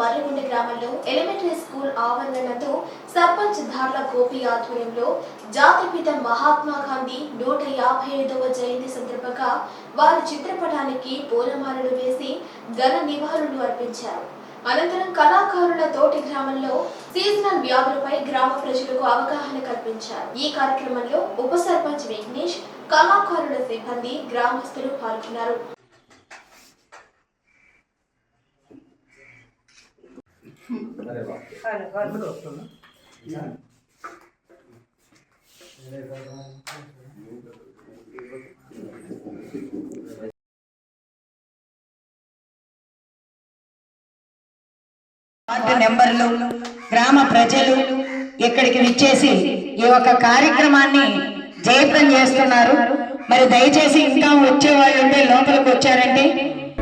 మర్రిగుండ గ్రామంలో elementary school ఆవరణతో సర్పంచ్ ధార్ల గోపి ఆధ్వర్యంలో జాతిపిత మహాత్మా గాంధీ నూట యాభై ఐదవ జయంతి సందర్భంగా వారి చిత్రపటానికి పూలమాలలు వేసి ఘన నివాళులు అర్పించారు. అనంతరం కళాకారుల తోటి గ్రామంలో సీజనల్ వ్యాధులపై గ్రామ ప్రజలకు అవగాహన కల్పించారు. ఈ కార్యక్రమంలో ఉప సర్పంచ్ విఘ్నేష్ కళాకారుల సిబ్బంది గ్రామస్తులు పాల్గొన్నారు. వార్డు నెంబర్లు గ్రామ ప్రజలు ఇక్కడికి విచ్చేసి ఈ యొక్క కార్యక్రమాన్ని జయప్రం చేస్తున్నారు. మరి దయచేసి ఇంకా వచ్చే వాళ్ళు ఉంటే లోపలికి